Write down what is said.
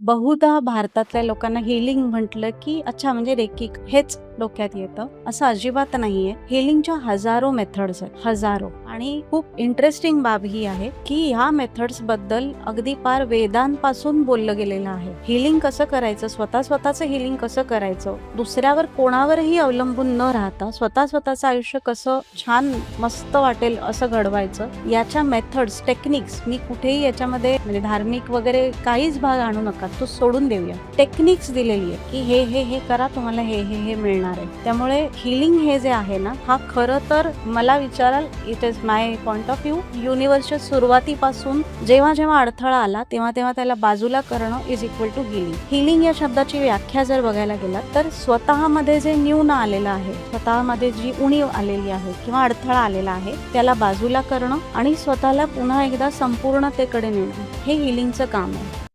बहुधा भारतातल्या लोकांना हिलिंग म्हटलं की अच्छा म्हणजे रेकी हेच डोक्यात येतं. असं अजिबात नाहीये. हिलिंगच्या हजारो मेथड्स आहेत. हजारो. आणि खूप इंटरेस्टिंग बाब ही आहे की ह्या मेथड्सबद्दल अगदी पार वेदांपासून बोललं गेलेलं आहे. हिलिंग कसं करायचं? स्वतः स्वतःचं हिलिंग कसं करायचं? दुसऱ्यावर कोणावरही अवलंबून न राहता स्वतः स्वतःचं आयुष्य कसं छान मस्त वाटेल असं घडवायचं याच्या मेथड्स टेक्निक्स मी कुठेही याच्यामध्ये म्हणजे धार्मिक वगैरे काहीच भाग आणू नका. तो सोडून देऊया. टेक्निक्स दिलेली आहे की हे हे हे करा तुम्हाला हे हे हे मिळणार. आहे. त्यामुळे हिलिंग हे जे आहे ना हा खरं तर मला विचाराल it is my point of view युनिव्हर्सच्या सुरुवातीपासून जेव्हा जेव्हा अडथळा आला तेव्हा तेव्हा त्याला बाजूला करणं is equal to healing healing या शब्दाची व्याख्या जर बघायला गेला तर स्वतःमध्ये जे न्यून आलेलं आहे स्वतःमध्ये जी उणीव आलेली आहे किंवा अडथळा आलेला आहे त्याला बाजूला करणं आणि स्वतःला पुन्हा एकदा संपूर्णतेकडे नेणं हे हिलिंगचं काम आहे.